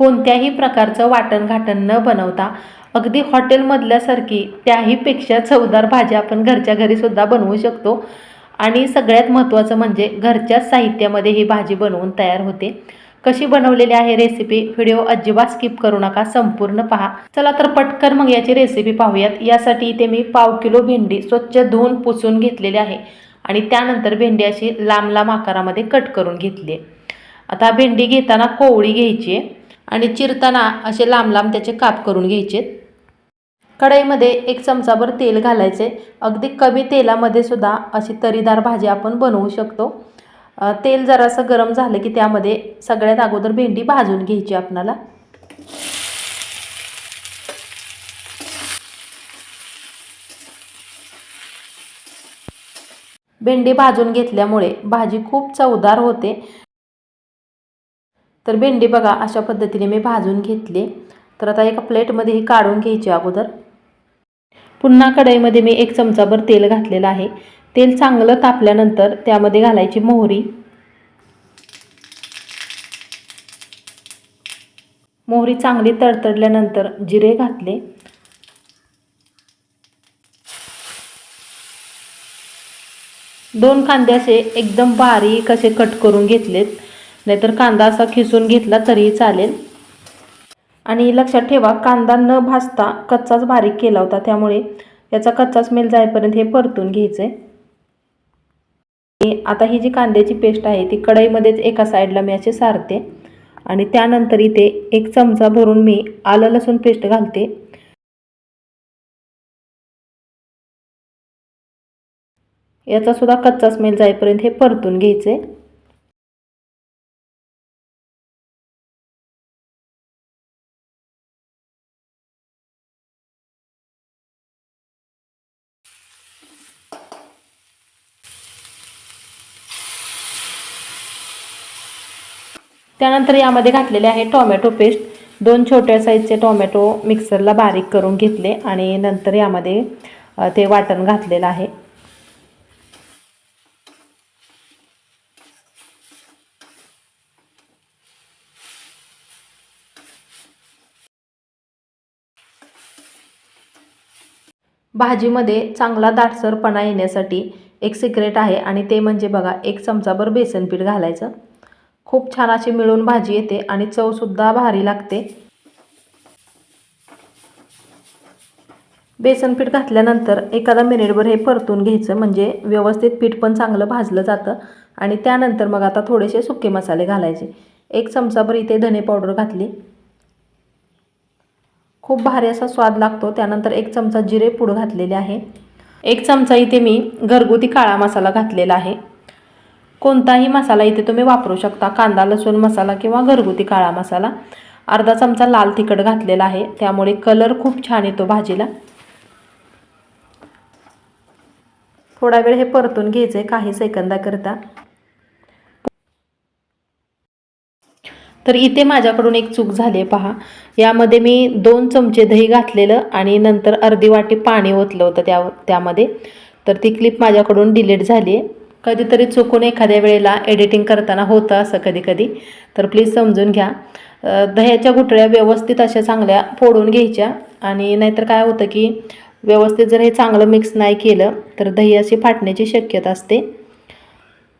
कोणत्याही प्रकारचं वाटण घाटण न बनवता अगदी हॉटेलमधल्यासारखी त्याहीपेक्षा चवदार भाजी आपण घरच्या घरीसुद्धा बनवू शकतो. आणि सगळ्यात महत्त्वाचं म्हणजे घरच्याच साहित्यामध्ये ही भाजी बनवून तयार होते. कशी बनवलेली आहे रेसिपी व्हिडिओ अजिबात स्किप करू नका संपूर्ण पहा. चला तर पटकन मग याची रेसिपी पाहूयात. यासाठी इथे मी पाव किलो भेंडी स्वच्छ धुवून पुसून घेतलेली आहे आणि त्यानंतर भेंडी अशी लांब लांब आकारामध्ये कट करून घेतली आहे. आता भेंडी घेताना कोवळी घ्यायची आहे. आणि चिरताना असे लांब लांब त्याचे काप करून घ्यायचे कढईमध्ये एक चमचाभर तेल घालायचे. अगदी कमी तेलामध्ये सुद्धा अशी तरीदार भाजी आपण बनवू शकतो. तेल जरासं गरम झालं की त्यामध्ये सगळ्यात अगोदर भेंडी भाजून घ्यायची आपणाला. भेंडी भाजून घेतल्यामुळे भाजी खूप चवदार होते. तर भेंडी बघा अशा पद्धतीने मी भाजून घेतली. तर आता एका प्लेटमध्ये ही काढून घ्यायची अगोदर. पुन्हा कढईमध्ये मी एक चमचाभर तेल घातलेलं आहे. तेल चांगलं तापल्यानंतर त्यामध्ये घालायची मोहरी. मोहरी चांगली तडतडल्यानंतर जिरे घातले. दोन कांदे असे एकदम बारीक असे कट करून घेतलेत. नाहीतर कांदा असा खिसून घेतला तरीही चालेल. आणि लक्षात ठेवा कांदा न भाजता कच्चाच बारीक केला होता त्यामुळे याचा कच्चा स्मेल जाईपर्यंत हे परतून घ्यायचं. आहे आता ही जी कांद्याची पेस्ट आहे ती कढईमध्येच एका साईडला मी असे सारते. आणि त्यानंतर इथे एक चमचा भरून मी आलं लसूण पेस्ट घालते. याचा सुद्धा कच्चा स्मेल जाईपर्यंत हे परतून घ्यायचे. त्यानंतर यामध्ये घातलेले आहे टोमॅटो पेस्ट. दोन छोट्या साईजचे टोमॅटो मिक्सरला बारीक करून घेतले आणि नंतर यामध्ये ते वाटण घातलेलं आहे. भाजीमध्ये चांगला दाटसरपणा येण्यासाठी एक सिक्रेट आहे आणि ते म्हणजे बघा एक चमचाभर बेसन पीठ घालायचं. खूप छान अशी मिळून भाजी येते आणि चवसुद्धा भारी लागते. बेसन पीठ घातल्यानंतर एखादा मिनिटभर हे परतून घ्यायचं म्हणजे व्यवस्थित पीठ पण चांगलं भाजलं जातं. आणि त्यानंतर मग आता थोडेसे सुके मसाले घालायचे. एक चमचाभर इथे धने पावडर घातली. खूप भारी असा स्वाद लागतो. त्यानंतर एक चमचा जिरे पूड घातलेले आहे. एक चमचा इथे मी घरगुती काळा मसाला घातलेला आहे. कोणताही मसाला इथे तुम्ही वापरू शकता. कांदा लसूण मसाला किंवा घरगुती काळा मसाला. अर्धा चमचा लाल तिखट घातलेला आहे. त्यामुळे कलर खूप छान येतो भाजीला. थोडा वेळ हे परतून घ्यायचं आहे काही सेकंदाकरता. तर इथे माझ्याकडून एक चूक झाली आहे पहा. यामध्ये मी दोन चमचे दही घातलेलं आणि नंतर अर्धी वाटी पाणी ओतलं होतं त्या त्यामध्ये. तर ती क्लिप माझ्याकडून डिलीट झाली आहे कधीतरी चुकून एखाद्या वेळेला एडिटिंग करताना होतं असं कधी कधी तर प्लीज समजून घ्या. दह्याच्या गुठळ्या व्यवस्थित अशा चांगल्या फोडून घ्यायच्या. आणि नाहीतर काय होतं की व्यवस्थित जर हे चांगलं मिक्स नाही केलं तर दही अशी फाटण्याची शक्यता असते.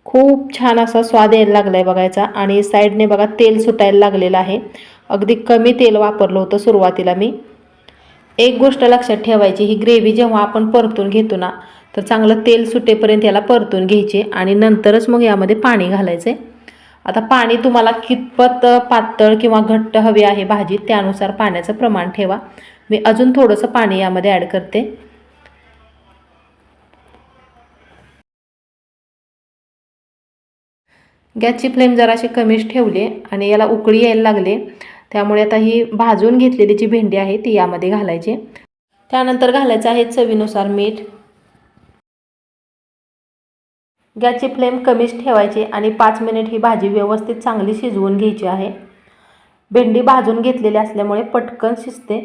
खूप छान असा स्वाद यायला लागला आहे बघायचा. आणि साईडने बघा तेल सुटायला लागलेलं आहे. अगदी कमी तेल वापरलं होतं सुरुवातीला मी. एक गोष्ट लक्षात ठेवायची ही ग्रेव्ही जेव्हा आपण परतून घेतो ना तर चांगलं तेल सुटेपर्यंत याला परतून घ्यायचे आणि नंतरच मग यामध्ये पाणी घालायचे. आता पाणी तुम्हाला कितपत पातळ किंवा घट्ट हवी आहे भाजी त्यानुसार पाण्याचं प्रमाण ठेवा. मी अजून थोडंसं पाणी यामध्ये ॲड करते. गॅसची फ्लेम जराशी कमीच ठेवली आणि याला उकळी यायला लागले. त्यामुळे आता ही भाजून घेतलेली जी भेंडी आहे ती यामध्ये घालायची. त्यानंतर घालायचं आहे चवीनुसार मीठ. गॅसची फ्लेम कमीच ठेवायची आणि पाच मिनिट ही भाजी व्यवस्थित चांगली शिजवून घ्यायची आहे. भेंडी भाजून घेतलेली असल्यामुळे पटकन शिजते.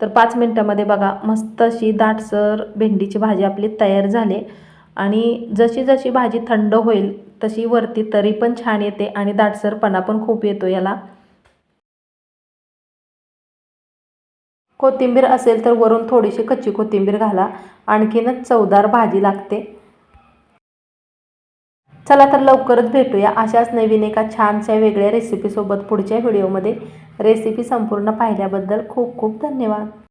तर पाच मिनटामध्ये बघा मस्त अशी दाटसर भेंडीची भाजी आपली तयार झाली. आणि जशी जशी भाजी थंड होईल तशी वरती तरी पण छान येते आणि दाटसरपणा पण खूप येतो याला. कोथिंबीर असेल तर वरून थोडीशी कच्ची कोथिंबीर घाला. आणखीनच चवदार भाजी लागते. चला तर लवकरच भेटूया अशाच नवीन एका छानशा वेगळ्या रेसिपीसोबत पुढच्या व्हिडिओमध्ये रेसिपी संपूर्ण पाहिल्याबद्दल खूप खूप धन्यवाद.